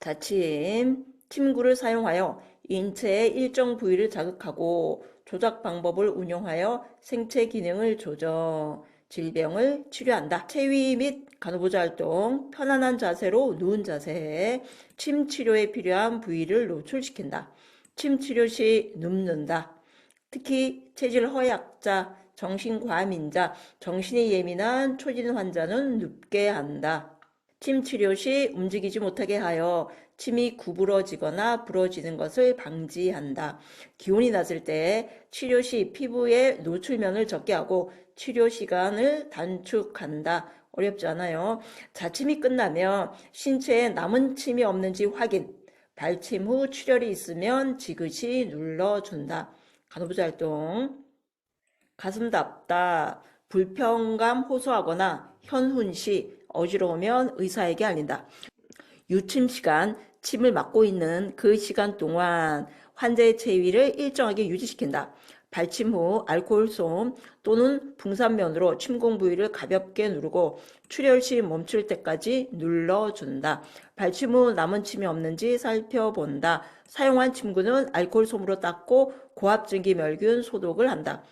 자침, 침구를 사용하여 인체의 일정 부위를 자극하고 조작 방법을 운용하여 생체 기능을 조정, 질병을 치료한다. 체위 및 간호보자 활동, 편안한 자세로 누운 자세, 침 치료에 필요한 부위를 노출시킨다. 침 치료 시 눕는다. 특히 체질 허약자, 정신과민자, 정신이 예민한 초진 환자는 눕게 한다. 침 치료 시 움직이지 못하게 하여 침이 구부러지거나 부러지는 것을 방지한다. 기온이 낮을 때 치료 시 피부의 노출면을 적게 하고 치료 시간을 단축한다. 어렵지 않아요. 자침이 끝나면 신체에 남은 침이 없는지 확인. 발침 후 출혈이 있으면 지그시 눌러준다. 간호부자 활동. 가슴 답다. 불편감 호소하거나 현훈 시 어지러우면 의사에게 알린다. 유침 시간, 침을 맞고 있는 그 시간 동안 환자의 체위를 일정하게 유지시킨다. 발침 후 알코올 솜 또는 붕산면으로 침공 부위를 가볍게 누르고 출혈 시 멈출 때까지 눌러준다. 발침 후 남은 침이 없는지 살펴본다. 사용한 침구는 알코올 솜으로 닦고 고압증기 멸균 소독을 한다.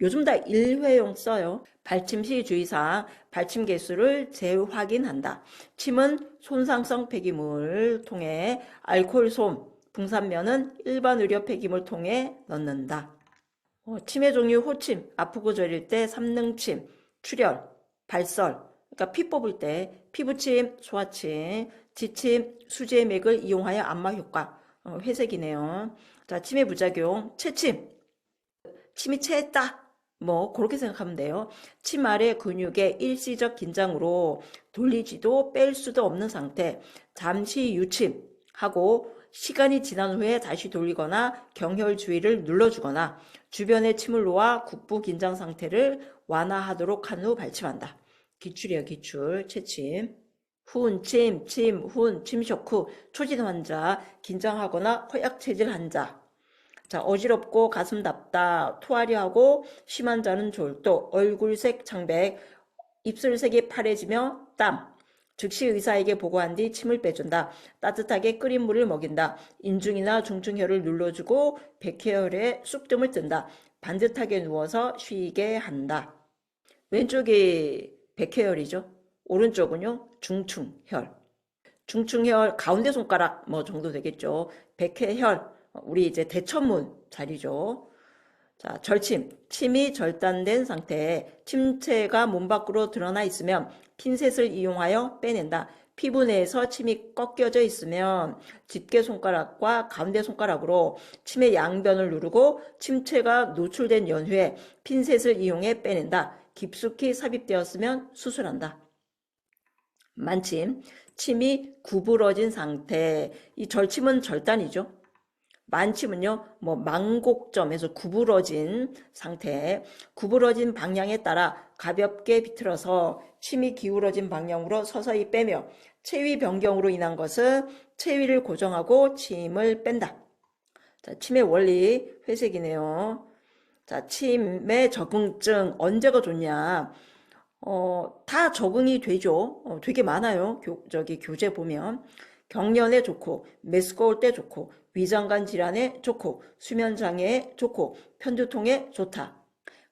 요즘 다 일회용 써요. 발침 시 주의사항, 발침 개수를 재확인한다. 침은 손상성 폐기물 통해 알코올 솜, 붕산면은 일반 의료 폐기물 통해 넣는다. 어, 치매 종류 호침, 아프고 저릴 때 삼능침, 출혈, 발설, 그러니까 피 뽑을 때 피부침, 소아침, 지침, 수지의 맥을 이용하여 안마 효과, 어, 회색이네요. 자, 치매 부작용, 체침, 침이 체했다. 뭐 그렇게 생각하면 돼요. 침 아래 근육의 일시적 긴장으로 돌리지도 뺄 수도 없는 상태. 잠시 유침하고 시간이 지난 후에 다시 돌리거나 경혈 주위를 눌러주거나 주변에 침을 놓아 국부 긴장 상태를 완화하도록 한 후 발침한다. 기출이야 기출 체침. 훈, 침, 침, 훈, 침쇼크, 후 초진 환자, 긴장하거나 허약 체질 환자. 자, 어지럽고 가슴 답다, 토하려 하고 심한 자는 졸도, 얼굴색 창백, 입술색이 파래지며 땀. 즉시 의사에게 보고한 뒤 침을 빼준다. 따뜻하게 끓인 물을 먹인다. 인중이나 중증혈을 눌러주고 백혈에 쑥뜸을 뜬다. 반듯하게 누워서 쉬게 한다. 왼쪽이 백혈이죠. 오른쪽은요 중충혈. 중충혈 가운데 손가락 뭐 정도 되겠죠. 백회혈 우리 이제 대천문 자리죠. 자, 절침. 침이 절단된 상태에 침체가 몸 밖으로 드러나 있으면 핀셋을 이용하여 빼낸다. 피부 내에서 침이 꺾여져 있으면 집게 손가락과 가운데 손가락으로 침의 양변을 누르고 침체가 노출된 연후에 핀셋을 이용해 빼낸다. 깊숙이 삽입되었으면 수술한다. 만침. 침이 구부러진 상태. 이 절침은 절단이죠. 만침은요, 뭐 망곡점에서 구부러진 상태, 구부러진 방향에 따라 가볍게 비틀어서 침이 기울어진 방향으로 서서히 빼며 체위 변경으로 인한 것은 체위를 고정하고 침을 뺀다. 자, 침의 원리 회색이네요. 자, 침의 적응증 언제가 좋냐? 어, 다 적응이 되죠. 어, 되게 많아요. 교, 저기 교재 보면. 경련에 좋고, 메스꺼울 때 좋고, 위장관 질환에 좋고, 수면장애에 좋고, 편두통에 좋다.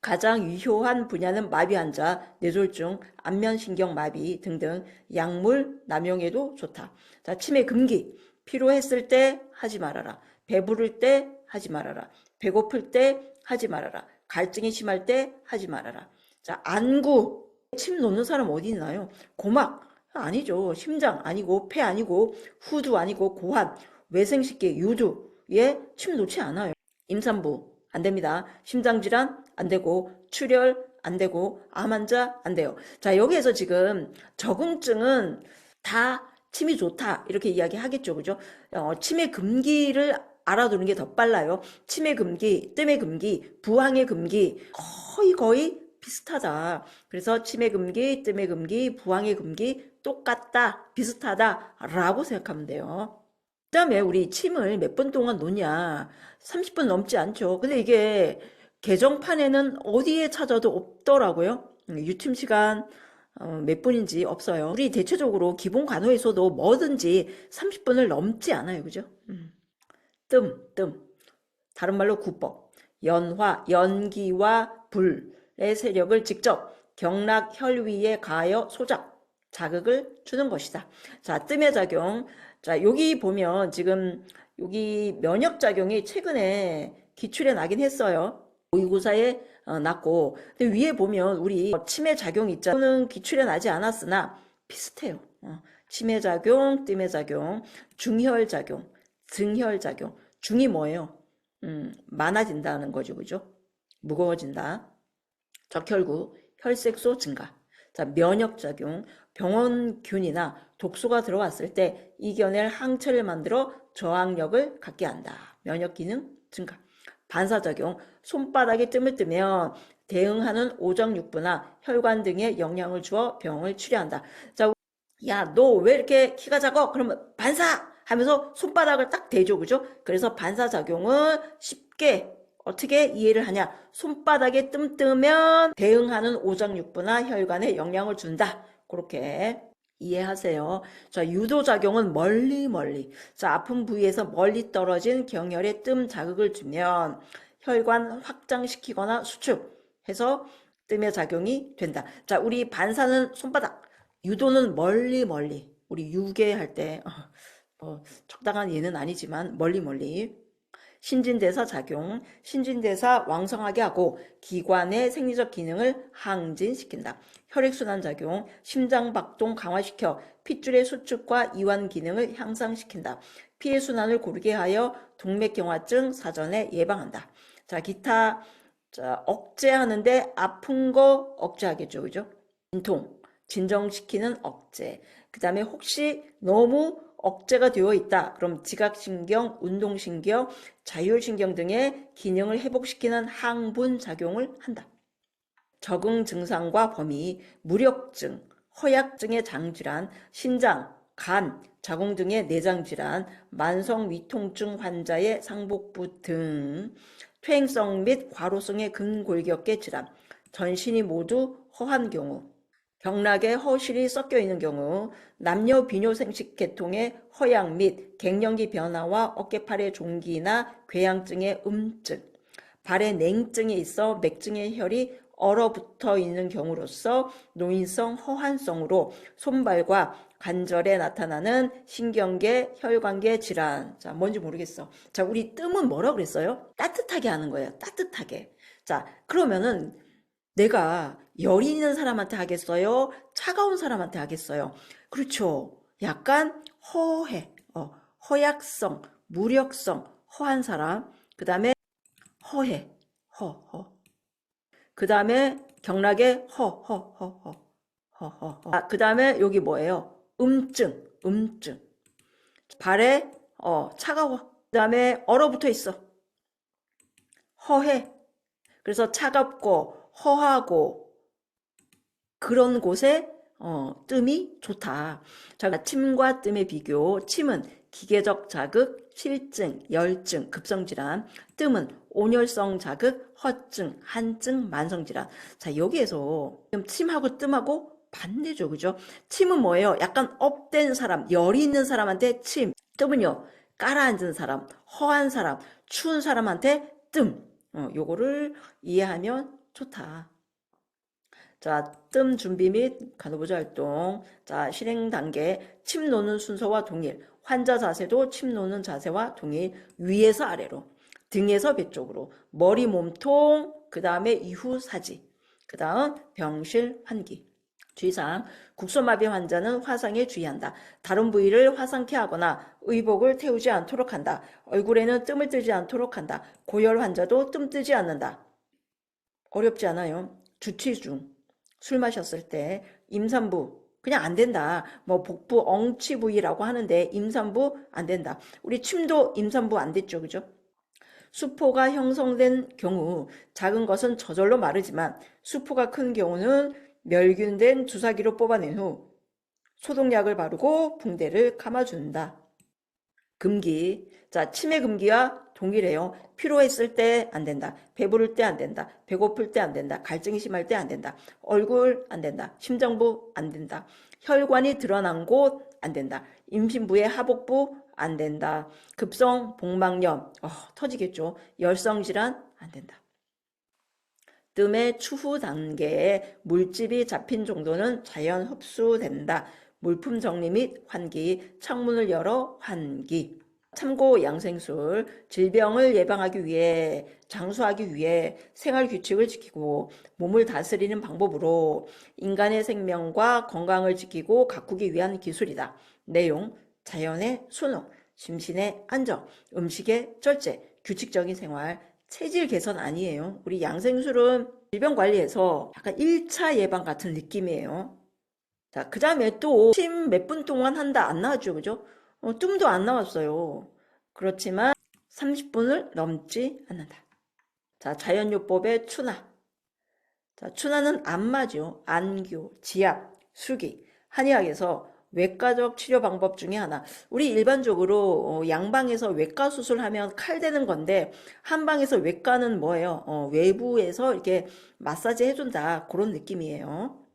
가장 유효한 분야는 마비 환자, 뇌졸중, 안면신경 마비 등등 약물 남용에도 좋다. 자, 치매 금기. 피로했을 때 하지 말아라. 배부를 때 하지 말아라. 배고플 때 하지 말아라. 갈증이 심할 때 하지 말아라. 자, 안구. 침 놓는 사람 어디 있나요? 고막. 아니죠. 심장 아니고, 폐 아니고, 후두 아니고, 고환, 외생식기, 유두에 침 놓지 않아요. 임산부. 안 됩니다. 심장질환 안 되고, 출혈 안 되고, 암 환자 안 돼요. 자, 여기에서 지금 적응증은 다 침이 좋다. 이렇게 이야기 하겠죠. 그죠? 어, 치매 금기를 알아두는 게 더 빨라요. 치매 금기, 뜸의 금기, 부항의 금기 거의 거의 비슷하다. 그래서 치매 금기, 뜸의 금기, 부항의 금기 똑같다, 비슷하다 라고 생각하면 돼요. 그 다음에 우리 침을 몇 분 동안 놓냐? 30분 넘지 않죠. 근데 이게 개정판에는 어디에 찾아도 없더라고요. 음, 유침 시간 어, 몇 분인지 없어요. 우리 대체적으로 기본 간호에서도 뭐든지 30분을 넘지 않아요. 그죠? 음. 뜸, 뜸. 다른 말로 구법. 연화, 연기와 불 의 세력을 직접 경락 혈위에 가하여 소작, 자극을 주는 것이다. 자, 뜸의 작용. 자, 여기 보면 지금 여기 면역 작용이 최근에 기출에 나긴 했어요. 모의고사에 어, 났고 근데 위에 보면 우리 치매 작용 있잖아요. 는 기출에 나지 않았으나 비슷해요. 어, 치매 작용, 뜸의 작용, 중혈 작용, 증혈 작용. 중이 뭐예요? 음, 많아진다는 거죠, 그죠? 무거워진다. 적혈구, 혈색소 증가. 자, 면역 작용, 병원균이나 독소가 들어왔을 때 이겨낼 항체를 만들어 저항력을 갖게 한다. 면역 기능 증가. 반사작용, 손바닥에 뜸을 뜨면 대응하는 오정육부나 혈관 등에 영향을 주어 병을 치료한다. 자, 야, 너 왜 이렇게 키가 작아? 그러면 반사! 하면서 손바닥을 딱 대죠, 그죠? 그래서 반사작용을 쉽게 어떻게 이해를 하냐? 손바닥에 뜸 뜨면 대응하는 오정육부나 혈관에 영향을 준다. 그렇게 이해하세요. 자, 유도작용은 멀리 멀리. 자, 아픈 부위에서 멀리 떨어진 경혈에 뜸 자극을 주면 혈관 확장시키거나 수축해서 뜸의 작용이 된다. 자, 우리 반사는 손바닥, 유도는 멀리 멀리. 우리 유괴할 때, 어, 뭐, 적당한 예는 아니지만 멀리 멀리. 신진대사 작용, 신진대사 왕성하게 하고 기관의 생리적 기능을 항진시킨다. 혈액순환 작용, 심장박동 강화시켜 핏줄의 수축과 이완 기능을 향상시킨다. 피해순환을 고르게 하여 동맥경화증 사전에 예방한다. 자, 기타, 자, 억제하는데 아픈 거 억제하겠죠. 그죠? 진통, 진정시키는 억제. 그 다음에 혹시 너무 억제가 되어 있다. 그럼 지각신경, 운동신경, 자율신경 등의 기능을 회복시키는 항분 작용을 한다. 적응 증상과 범위, 무력증, 허약증의 장질환, 신장, 간, 자궁 등의 내장질환, 만성 위통증 환자의 상복부 등, 퇴행성 및 과로성의 근골격계 질환, 전신이 모두 허한 경우, 경락에 허실이 섞여 있는 경우, 남녀 비뇨 생식 계통의 허약 및 갱년기 변화와 어깨팔의 종기나 궤양증의 음증, 발에 냉증이 있어 맥증의 혈이 얼어붙어 있는 경우로서 노인성 허한성으로 손발과 관절에 나타나는 신경계, 혈관계 질환. 자, 뭔지 모르겠어. 자, 우리 뜸은 뭐라 그랬어요? 따뜻하게 하는 거예요. 따뜻하게. 자, 그러면은 내가 열이 있는 사람한테 하겠어요? 차가운 사람한테 하겠어요? 그렇죠. 약간 허해, 어, 허약성, 무력성, 허한 사람. 그 다음에 허해, 허, 허. 그 다음에 경락에 허, 허, 허, 허, 허, 허, 허. 아, 그 다음에 여기 뭐예요? 음증, 음증. 발에 어, 차가워. 그 다음에 얼어붙어 있어. 허해. 그래서 차갑고 허하고 그런 곳에 어, 뜸이 좋다. 자, 침과 뜸의 비교. 침은 기계적 자극, 실증, 열증, 급성질환. 뜸은 온열성 자극, 허증, 한증, 만성질환. 자, 여기에서 침하고 뜸하고 반대죠. 그죠? 침은 뭐예요? 약간 업된 사람, 열이 있는 사람한테 침. 뜸은요, 깔아앉은 사람, 허한 사람, 추운 사람한테 뜸. 어, 요거를 이해하면 좋다. 자, 뜸 준비 및 간호보조 활동. 자, 실행 단계. 침 놓는 순서와 동일. 환자 자세도 침 놓는 자세와 동일. 위에서 아래로. 등에서 배 쪽으로. 머리 몸통. 그 다음에 이후 사지. 그 다음 병실 환기. 주의사항. 국소마비 환자는 화상에 주의한다. 다른 부위를 화상케 하거나 의복을 태우지 않도록 한다. 얼굴에는 뜸을 뜨지 않도록 한다. 고열 환자도 뜸 뜨지 않는다. 어렵지 않아요. 주치 중. 술 마셨을 때 임산부 그냥 안 된다. 뭐 복부 엉치 부위라고 하는데 임산부 안 된다. 우리 침도 임산부 안 됐죠. 그죠? 수포가 형성된 경우 작은 것은 저절로 마르지만 수포가 큰 경우는 멸균된 주사기로 뽑아낸 후 소독약을 바르고 붕대를 감아준다. 금기. 자, 치매 금기와 동일해요. 피로했을 때 안 된다. 배부를 때 안 된다. 배고플 때 안 된다. 갈증이 심할 때 안 된다. 얼굴 안 된다. 심장부 안 된다. 혈관이 드러난 곳 안 된다. 임신부의 하복부 안 된다. 급성 복막염 어, 터지겠죠. 열성 질환 안 된다. 뜸의 추후 단계에 물집이 잡힌 정도는 자연 흡수된다. 물품 정리 및 환기, 창문을 열어 환기. 참고 양생술, 질병을 예방하기 위해, 장수하기 위해 생활 규칙을 지키고 몸을 다스리는 방법으로 인간의 생명과 건강을 지키고 가꾸기 위한 기술이다. 내용, 자연의 순응, 심신의 안정, 음식의 절제, 규칙적인 생활, 체질 개선 아니에요. 우리 양생술은 질병 관리에서 약간 1차 예방 같은 느낌이에요. 자, 그 다음에 또 침 몇 분 동안 한다 안 나왔죠, 그죠? 어, 뜸도 안 나왔어요. 그렇지만 30분을 넘지 않는다. 자, 자연요법의 추나. 자, 추나는 안마죠. 안교, 지압, 수기. 한의학에서 외과적 치료 방법 중에 하나. 우리 일반적으로 어, 양방에서 외과 수술하면 칼 대는 건데 한방에서 외과는 뭐예요? 어, 외부에서 이렇게 마사지 해준다. 그런 느낌이에요.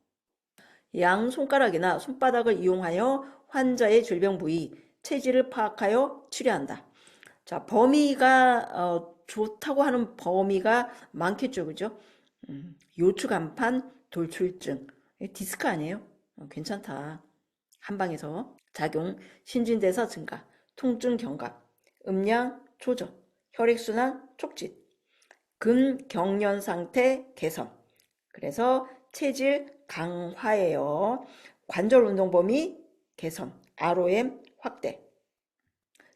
양 손가락이나 손바닥을 이용하여 환자의 질병 부위, 체질을 파악하여 치료한다. 자, 범위가 어, 좋다고 하는 범위가 많겠죠, 그죠? 음, 요추간판, 돌출증, 디스크 아니에요? 어, 괜찮다. 한방에서 작용, 신진대사 증가, 통증 경감, 음량 조절, 혈액순환 촉진, 근경련 상태 개선. 그래서 체질 강화예요. 관절 운동 범위 개선, ROM 확대.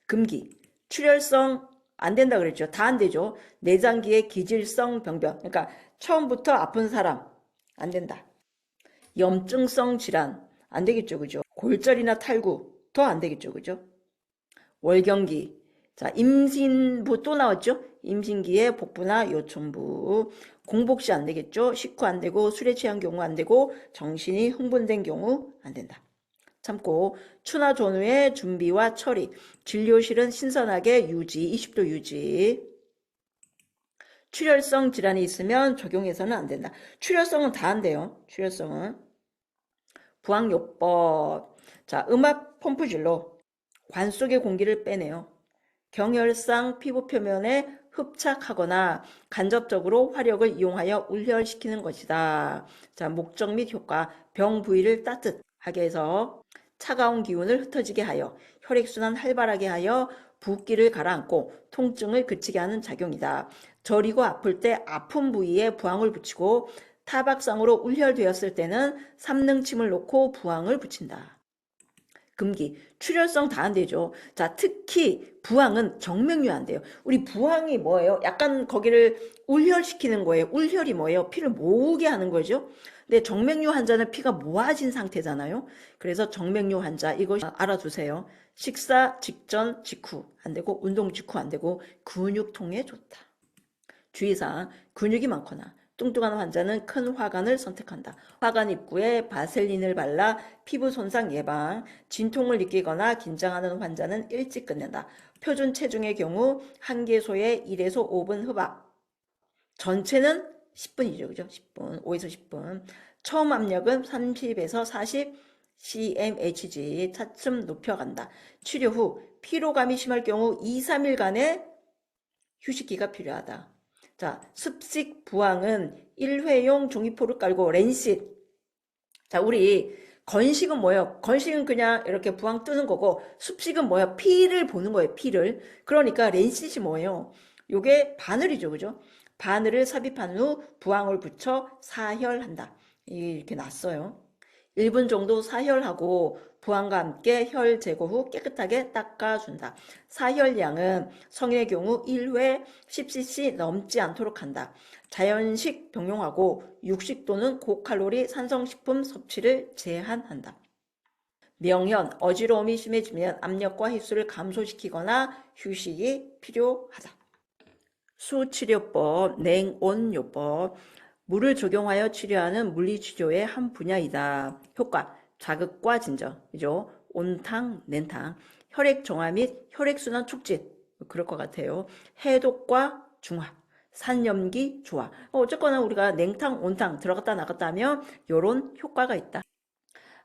금기, 출혈성 안 된다 그랬죠. 다 안 되죠. 내장기의 기질성 병변. 그러니까 처음부터 아픈 사람 안 된다. 염증성 질환 안 되겠죠. 그죠? 골절이나 탈구 더 안 되겠죠. 그죠? 월경기. 자, 임신부 또 나왔죠? 임신기에 복부나 요천부. 공복시 안 되겠죠? 식후 안 되고 술에 취한 경우 안 되고 정신이 흥분된 경우 안 된다. 참고 추나 전후의 준비와 처리, 진료실은 신선하게 유지, 20도 유지. 출혈성 질환이 있으면 적용해서는 안 된다. 출혈성은 다 안 돼요. 출혈성은. 부항요법. 자, 음압 펌프질로 관 속의 공기를 빼내요. 경혈상 피부 표면에 흡착하거나 간접적으로 화력을 이용하여 울혈시키는 것이다. 자, 목적 및 효과, 병 부위를 따뜻하게 해서 차가운 기운을 흩어지게 하여 혈액순환 활발하게 하여 붓기를 가라앉고 통증을 그치게 하는 작용이다. 저리고 아플 때 아픈 부위에 부항을 붙이고 타박상으로 울혈되었을 때는 삼능침을 놓고 부항을 붙인다. 금기, 출혈성 다안 되죠. 자, 특히 부항은 정맥류 안 돼요. 우리 부항이 뭐예요? 약간 거기를 울혈시키는 거예요. 울혈이 뭐예요? 피를 모으게 하는 거죠. 근데 정맥류 환자는 피가 모아진 상태잖아요. 그래서 정맥류 환자 이거 알아두세요. 식사 직전 직후 안 되고 운동 직후 안 되고 근육통에 좋다. 주의사항 근육이 많거나 뚱뚱한 환자는 큰 화관을 선택한다. 화관 입구에 바셀린을 발라 피부 손상 예방, 진통을 느끼거나 긴장하는 환자는 일찍 끝낸다. 표준 체중의 경우 한 개소에 1에서 5분 흡압. 전체는 10분이죠. 그죠? 10분, 5에서 10분. 처음 압력은 30에서 40 cmhg 차츰 높여간다. 치료 후 피로감이 심할 경우 2, 3일간의 휴식기가 필요하다. 자, 습식 부항은 일회용 종이포를 깔고 렌싯. 자, 우리 건식은 뭐예요? 건식은 그냥 이렇게 부항 뜨는 거고 습식은 뭐예요? 피를 보는 거예요. 피를. 그러니까 렌싯이 뭐예요? 요게 바늘이죠. 그죠? 바늘을 삽입한 후 부항을 붙여 사혈한다. 이렇게 놨어요. 1분 정도 사혈하고 부항과 함께 혈 제거 후 깨끗하게 닦아준다. 사혈량은 성인의 경우 1회 10cc 넘지 않도록 한다. 자연식 병용하고 육식 또는 고칼로리 산성식품 섭취를 제한한다. 명현, 어지러움이 심해지면 압력과 횟수를 감소시키거나 휴식이 필요하다. 수치료법, 냉온요법, 물을 적용하여 치료하는 물리치료의 한 분야이다. 효과, 자극과 진정, 그죠? 온탕, 냉탕, 혈액 정화 및 혈액순환 촉진. 그럴 것 같아요. 해독과 중화. 산염기 조화. 어, 어쨌거나 우리가 냉탕, 온탕 들어갔다 나갔다 하면 요런 효과가 있다.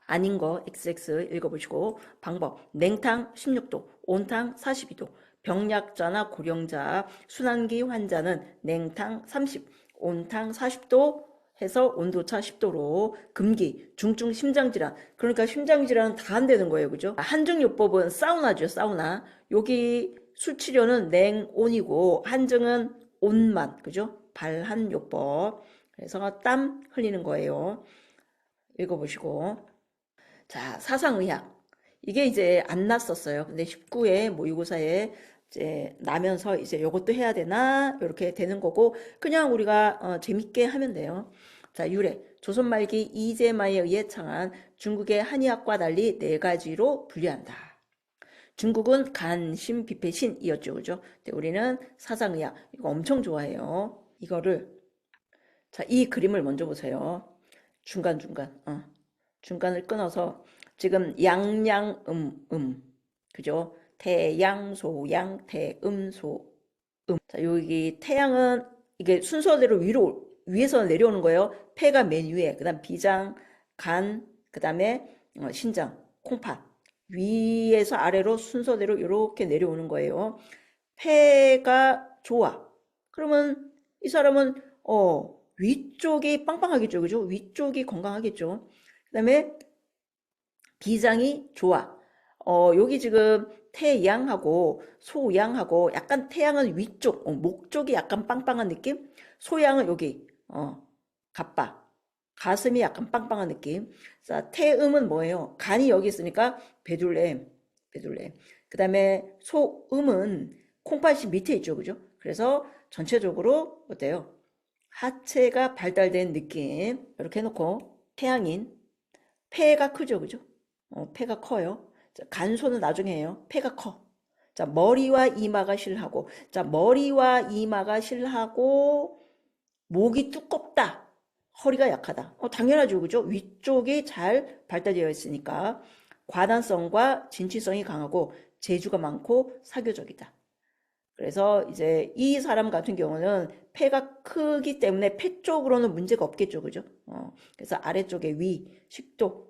아닌 거 XX 읽어보시고 방법 냉탕 16도, 온탕 42도, 병약자나 고령자, 순환기 환자는 냉탕 30, 온탕 40도 해서 온도차 10도로 금기, 중증 심장질환. 그러니까 심장질환은 다 안 되는 거예요. 그죠? 한증요법은 사우나죠 사우나. 여기 술치료는 냉온이고 한증은 온만. 그죠? 발한요법. 그래서 땀 흘리는 거예요. 읽어보시고. 자, 사상의학. 이게 이제 안 났었어요. 근데 19회 모의고사에 이제 나면서 이제 요것도 해야 되나? 이렇게 되는 거고, 그냥 우리가 어, 재밌게 하면 돼요. 자, 유래. 조선 말기 이재마에 의해 창한 중국의 한의학과 달리 네 가지로 분류한다. 중국은 간, 심, 비패, 신이었죠. 그죠? 근데 우리는 사상의학. 이거 엄청 좋아해요. 이거를. 자, 이 그림을 먼저 보세요. 중간 중간. 어. 중간을 끊어서 지금 양양 음, 음. 그죠? 태양, 소양, 태음, 소음. 자, 여기 태양은 이게 순서대로 위로, 위에서 내려오는 거예요. 폐가 맨 위에, 그 다음 비장, 간, 그 다음에 어, 신장, 콩팥. 위에서 아래로 순서대로 이렇게 내려오는 거예요. 폐가 좋아. 그러면 이 사람은, 어, 위쪽이 빵빵하겠죠. 그죠? 위쪽이 건강하겠죠. 그 다음에 비장이 좋아. 어, 여기 지금 태양하고 소양하고 약간 태양은 위쪽, 어, 목 쪽이 약간 빵빵한 느낌? 소양은 여기, 어, 갑바. 가슴이 약간 빵빵한 느낌. 자, 태음은 뭐예요? 간이 여기 있으니까 베둘렘, 베둘렘. 그 다음에 소음은 콩팥이 밑에 있죠. 그죠? 그래서 전체적으로 어때요? 하체가 발달된 느낌. 이렇게 해놓고 태양인 폐가 크죠, 그죠? 어, 폐가 커요. 자, 간소는 나중에 해요. 폐가 커. 자, 머리와 이마가 실하고, 자, 머리와 이마가 실하고, 목이 두껍다. 허리가 약하다. 어, 당연하죠, 그죠? 위쪽이 잘 발달되어 있으니까. 과단성과 진취성이 강하고, 재주가 많고, 사교적이다. 그래서 이제 이 사람 같은 경우는 폐가 크기 때문에 폐 쪽으로는 문제가 없겠죠, 그죠? 어, 그래서 아래쪽에 위, 식도,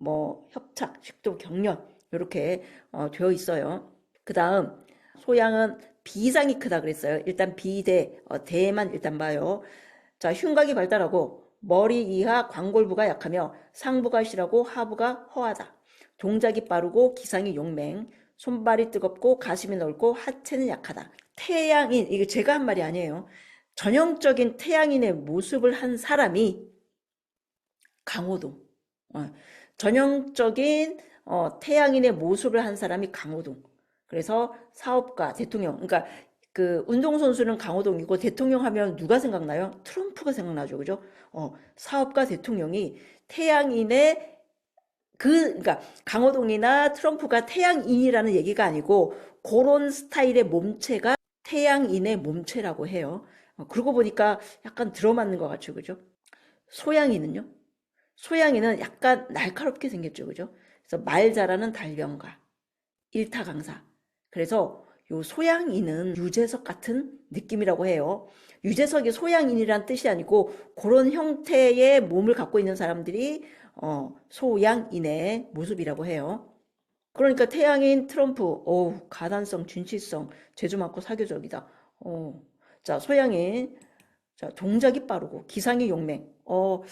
뭐 협착, 식도 경련 이렇게 어, 되어 있어요. 그 다음 소양은 비상이 크다 그랬어요. 일단 비대, 어, 대만 일단 봐요. 자, 흉곽이 발달하고 머리 이하 광골부가 약하며 상부가 실하고 하부가 허하다. 동작이 빠르고 기상이 용맹, 손발이 뜨겁고 가슴이 넓고 하체는 약하다. 태양인, 이게 제가 한 말이 아니에요. 전형적인 태양인의 모습을 한 사람이 강호동. 어, 전형적인 어, 태양인의 모습을 한 사람이 강호동. 그래서 사업가, 대통령. 그러니까 그 운동선수는 강호동이고 대통령 하면 누가 생각나요? 트럼프가 생각나죠. 그죠? 어, 사업가 대통령이 태양인의 그, 그러니까 강호동이나 트럼프가 태양인이라는 얘기가 아니고 그런 스타일의 몸체가 태양인의 몸체라고 해요. 어, 그러고 보니까 약간 들어맞는 것 같죠. 그죠? 소양이는요? 소양이는 약간 날카롭게 생겼죠. 그죠? 그래서 말 잘하는 달변가, 일타 강사. 그래서 요 소양인은 유재석 같은 느낌이라고 해요. 유재석이 소양인이란 뜻이 아니고 그런 형태의 몸을 갖고 있는 사람들이 어, 소양인의 모습이라고 해요. 그러니까 태양인 트럼프, 어우, 가단성, 진취성, 재주 많고 사교적이다. 어, 자, 소양인, 자, 동작이 빠르고, 기상이 용맹, 어,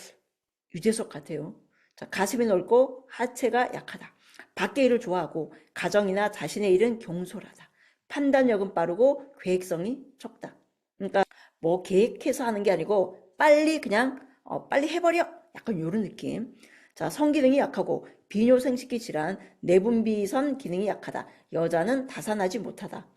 유재석 같아요. 자, 가슴이 넓고, 하체가 약하다. 밖의 일을 좋아하고, 가정이나 자신의 일은 경솔하다. 판단력은 빠르고, 계획성이 적다. 그러니까, 뭐, 계획해서 하는 게 아니고, 빨리 그냥, 어, 빨리 해버려. 약간 요런 느낌. 자, 성기능이 약하고 비뇨생식기 질환, 내분비선 기능이 약하다. 여자는 다산하지 못하다.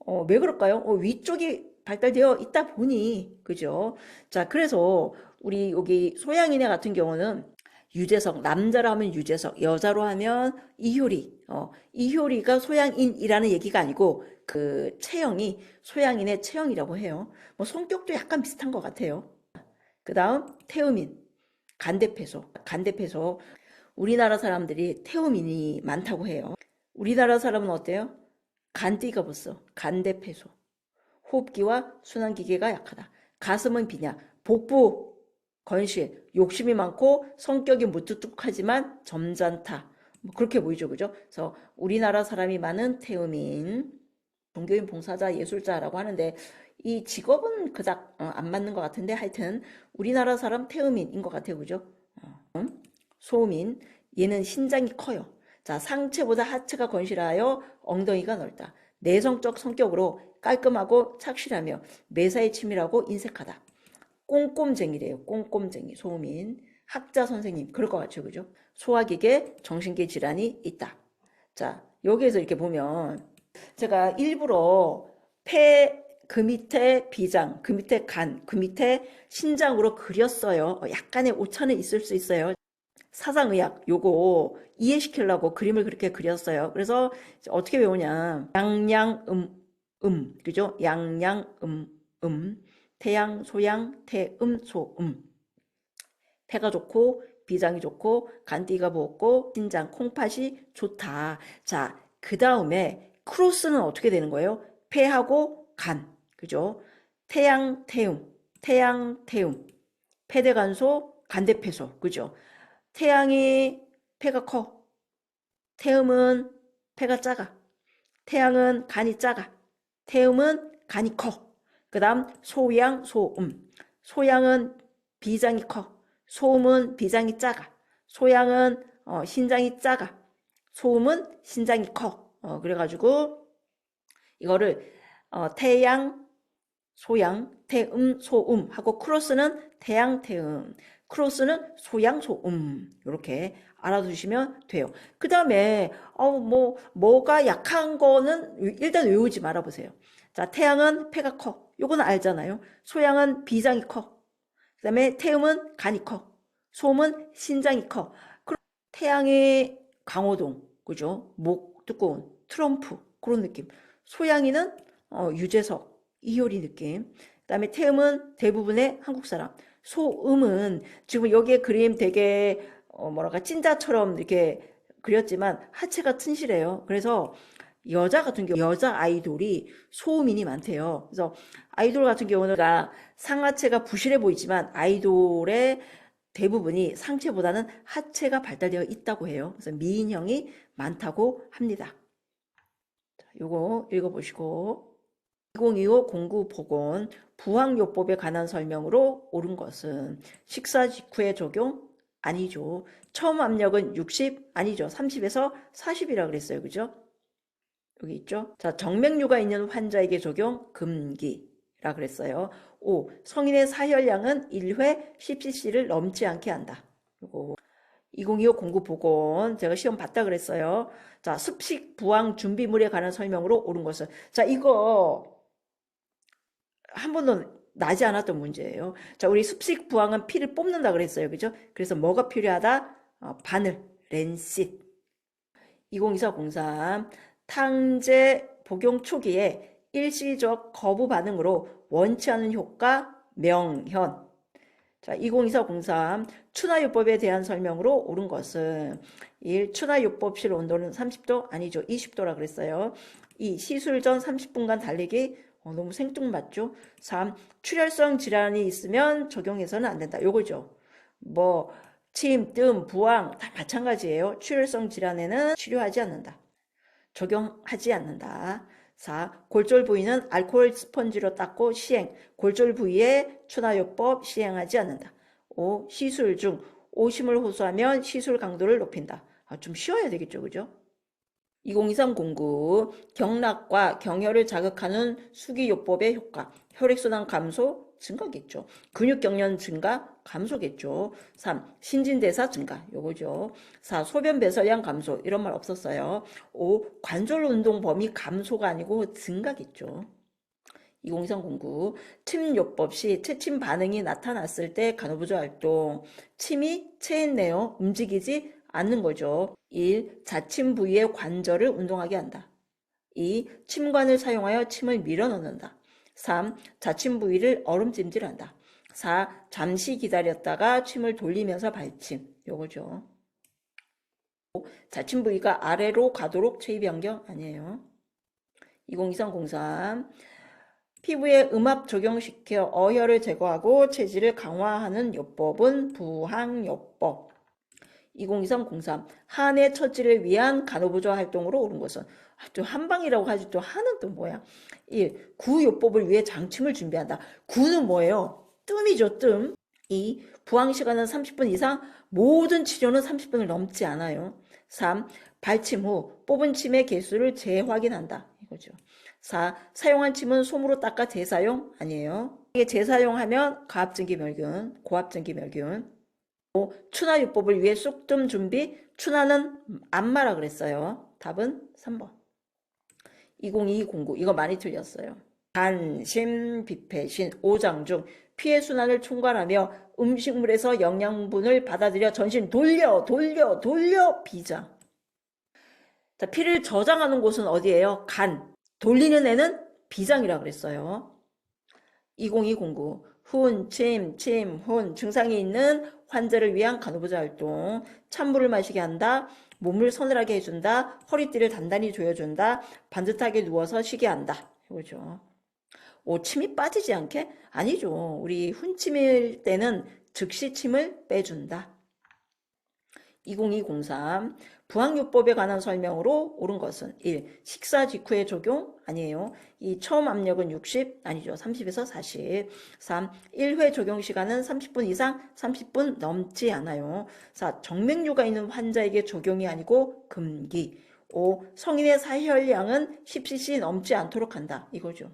어, 왜 그럴까요? 어, 위쪽이 발달되어 있다 보니, 그죠? 자, 그래서 우리 여기 소양인의 같은 경우는 유재석, 남자로 하면 유재석, 여자로 하면 이효리, 어, 이효리가 소양인이라는 얘기가 아니고 그 체형이 소양인의 체형이라고 해요. 뭐 성격도 약간 비슷한 것 같아요. 그 다음 태음인. 간대폐소, 간대폐소. 우리나라 사람들이 태음인이 많다고 해요. 우리나라 사람은 어때요? 간띠가 붙어. 간대폐소. 호흡기와 순환기계가 약하다. 가슴은 비냐. 복부 건실. 욕심이 많고 성격이 무뚝뚝하지만 점잖다. 뭐 그렇게 보이죠. 그죠? 그래서 우리나라 사람이 많은 태음인 종교인 봉사자 예술자라고 하는데 이 직업은 그닥 어, 안 맞는 것 같은데 하여튼 우리나라 사람 태음인인 것 같아요. 그죠? 어, 음? 소음인 얘는 신장이 커요. 자, 상체보다 하체가 건실하여 엉덩이가 넓다. 내성적 성격으로 깔끔하고 착실하며 매사에 치밀하고 인색하다. 꼼꼼쟁이래요. 꼼꼼쟁이 소음인 학자 선생님 그럴 것 같죠, 그죠? 소화기계 정신계 질환이 있다. 자, 여기에서 이렇게 보면 제가 일부러 폐 그 밑에 비장, 그 밑에 간, 그 밑에 신장으로 그렸어요. 어, 약간의 오차는 있을 수 있어요. 사상의학 요거 이해시키려고 그림을 그렇게 그렸어요. 그래서 어떻게 외우냐. 양양음 음 그죠? 양양 음 음 태양 소양 태음 소음 폐가 좋고 비장이 좋고 간띠가 부었고 신장 콩팥이 좋다. 자, 그 다음에 크로스는 어떻게 되는 거예요? 폐하고 간 그죠? 태양 태음 태양 태음 폐대간소 간대폐소 그죠? 태양이 폐가 커. 태음은 폐가 작아. 태양은 간이 작아. 태음은 간이 커. 그 다음 소양, 소음. 소양은 비장이 커. 소음은 비장이 작아. 소양은 어, 신장이 작아. 소음은 신장이 커. 어, 그래가지고 이거를 어, 태양, 소양, 태음, 소음 하고 크로스는 태양, 태음. 크로스는 소양, 소음. 이렇게 알아두시면 돼요. 그 다음에, 어, 뭐, 뭐가 약한 거는 일단 외우지 말아 보세요. 자, 태양은 폐가 커. 요거는 알잖아요. 소양은 비장이 커. 그 다음에 태음은 간이 커. 소음은 신장이 커. 그럼 태양의 강호동, 그죠? 목 두꺼운 트럼프, 그런 느낌. 소양이는 어, 유재석, 이효리 느낌. 그 다음에 태음은 대부분의 한국 사람. 소음은 지금 여기에 그림 되게 어 뭐랄까 찐자처럼 이렇게 그렸지만 하체가 튼실해요. 그래서 여자 같은 경우 여자 아이돌이 소음인이 많대요. 그래서 아이돌 같은 경우는 상하체가 부실해 보이지만 아이돌의 대부분이 상체보다는 하체가 발달되어 있다고 해요. 그래서 미인형이 많다고 합니다. 자, 요거 읽어보시고 2025 공구 보건 부항요법에 관한 설명으로 옳은 것은 식사 직후에 적용 아니죠. 처음 압력은 60 아니죠. 30에서 40이라 그랬어요. 그죠? 여기 있죠. 자, 정맥류가 있는 환자에게 적용 금기라 그랬어요. 5. 성인의 사혈량은 1회 10cc를 넘지 않게 한다. 요거 2025 공구 보건 제가 시험 봤다 그랬어요. 자, 습식 부항 준비물에 관한 설명으로 옳은 것은 자, 이거 한 번도 나지 않았던 문제예요. 자, 우리 습식 부항은 피를 뽑는다 그랬어요. 그죠? 그래서 뭐가 필요하다? 어, 바늘, 렌싯. 202403 탕제 복용 초기에 일시적 거부 반응으로 원치 않은 효과 명현. 자, 202403 추나요법에 대한 설명으로 옳은 것은 1. 추나요법실 온도는 30도 아니죠. 20도라 그랬어요. 2. 시술 전 30분간 달리기 어, 너무 생뚱맞죠? 3. 출혈성 질환이 있으면 적용해서는 안 된다. 요거죠. 뭐 침, 뜸, 부항 다 마찬가지예요. 출혈성 질환에는 치료하지 않는다. 적용하지 않는다. 4. 골절 부위는 알코올 스펀지로 닦고 시행. 골절 부위에 추나요법 시행하지 않는다. 5. 시술 중 오심을 호소하면 시술 강도를 높인다. 아, 좀 쉬어야 되겠죠. 그죠? 202309 경락과 경혈을 자극하는 수기요법의 효과 혈액순환 감소 증가겠죠. 근육경련 증가 감소겠죠. 3. 신진대사 증가 요거죠. 4. 소변 배설량 감소 이런 말 없었어요. 5. 관절 운동 범위 감소가 아니고 증가겠죠. 202309 침요법 시 체침 반응이 나타났을 때 간호부조 활동 침이 체했네요. 움직이지 않는 거죠. 1. 자침 부위의 관절을 운동하게 한다. 2. 침관을 사용하여 침을 밀어넣는다. 3. 자침 부위를 얼음찜질한다. 4. 잠시 기다렸다가 침을 돌리면서 발침. 요거죠. 자침 부위가 아래로 가도록 체위 변경 아니에요. 2023-03 피부에 음압 적용시켜 어혈을 제거하고 체질을 강화하는 요법은 부항요법. 2023-03 한의 처치를 위한 간호보조 활동으로 오른 것은 아, 또 한방이라고 하지 또 한은 또 뭐야? 1. 구요법을 위해 장침을 준비한다. 구는 뭐예요? 뜸이죠, 뜸. 2. 부항 시간은 30분 이상, 모든 치료는 30분을 넘지 않아요. 3. 발침 후 뽑은 침의 개수를 재확인한다. 이거죠. 4. 사용한 침은 솜으로 닦아 재사용? 아니에요. 이게 재사용하면 가압증기 멸균, 고압증기 멸균. 5. 추나 요법을 위해 쑥뜸 준비? 추나는 안마라 그랬어요. 답은 3번. 202209 이거 많이 틀렸어요. 간심, 비패신, 오장 중 피해 순환을 총괄하며 음식물에서 영양분을 받아들여 전신 돌려, 돌려, 돌려 비장. 자, 피를 저장하는 곳은 어디예요? 간. 돌리는 애는 비장이라 그랬어요. 2029 훈, 침, 침, 훈 증상이 있는 환자를 위한 간호보자 활동. 찬물을 마시게 한다. 몸을 서늘하게 해준다. 허리띠를 단단히 조여준다. 반듯하게 누워서 쉬게 한다. 이거죠. 오, 침이 빠지지 않게? 아니죠. 우리 훈침일 때는 즉시 침을 빼준다. 2023 부항요법에 관한 설명으로 옳은 것은 1. 식사 직후에 적용? 아니에요. 2. 처음 압력은 60? 아니죠. 30에서 40. 3. 1회 적용 시간은 30분 이상 30분 넘지 않아요. 4. 정맥류가 있는 환자에게 적용이 아니고 금기. 5. 성인의 사혈량은 10cc 넘지 않도록 한다. 이거죠.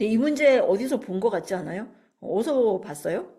이 문제 어디서 본 것 같지 않아요? 어디서 봤어요?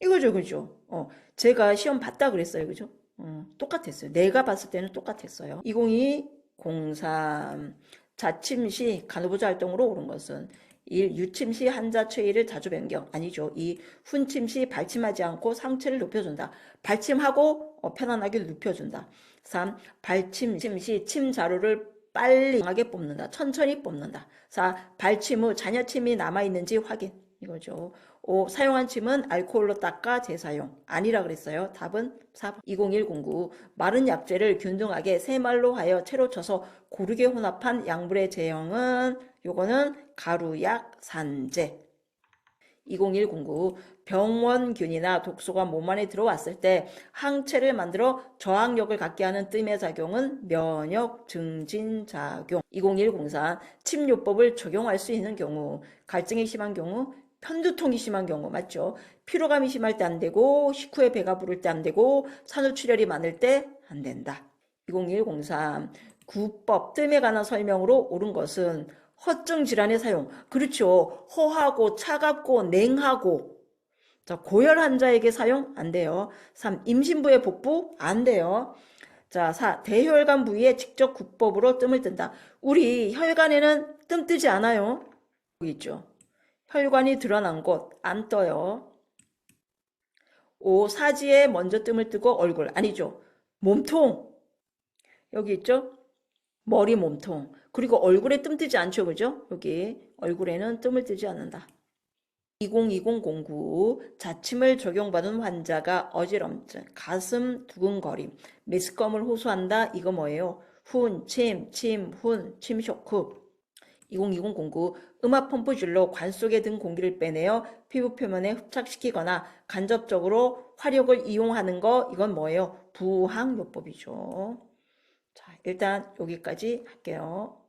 이거죠, 그죠? 어, 제가 시험 봤다 그랬어요, 그죠? 어, 똑같았어요. 내가 봤을 때는 똑같았어요. 2002-03 자침 시 간호보자 활동으로 오른 것은 1. 유침 시 환자 체위를 자주 변경. 아니죠. 2. 훈침 시 발침하지 않고 상체를 높여준다. 발침하고 어, 편안하게 눕혀준다. 3. 발침 시 침 자루를 빨리 강하게 뽑는다. 천천히 뽑는다. 4. 발침 후 잔여침이 남아있는지 확인. 이거죠. 5. 사용한 침은 알코올로 닦아 재사용. 아니라 그랬어요. 답은 4번. 20109. 마른 약재를 균등하게 세 말로 하여 채로 쳐서 고르게 혼합한 약물의 제형은 요거는 가루약 산재. 20109 병원균이나 독소가 몸 안에 들어왔을 때 항체를 만들어 저항력을 갖게 하는 뜸의 작용은 면역 증진 작용. 20104 침요법을 적용할 수 있는 경우 갈증이 심한 경우 편두통이 심한 경우 맞죠? 피로감이 심할 때 안 되고 식후에 배가 부를 때 안 되고 산후출혈이 많을 때 안 된다. 20103 구법 뜸에 관한 설명으로 옳은 것은 허증 질환의 사용. 그렇죠. 허하고 차갑고 냉하고 자, 고열 환자에게 사용 안 돼요. 3. 임신부의 복부 안 돼요. 자, 4. 대혈관 부위에 직접 국법으로 뜸을 뜬다. 우리 혈관에는 뜸 뜨지 않아요. 있죠. 혈관이 드러난 곳 안 떠요. 5. 사지에 먼저 뜸을 뜨고 얼굴 아니죠. 몸통 여기 있죠. 머리 몸통 그리고 얼굴에 뜸 뜨지 않죠. 그죠? 여기 얼굴에는 뜸을 뜨지 않는다. 202009 자침을 적용받은 환자가 어지럼증, 가슴 두근거림, 메스꺼움을 호소한다. 이거 뭐예요? 훈, 침, 침, 훈, 침 쇼크. 202009 음압 펌프줄로 관 속에 든 공기를 빼내어 피부 표면에 흡착시키거나 간접적으로 화력을 이용하는 거 이건 뭐예요? 부항요법이죠. 자, 일단 여기까지 할게요.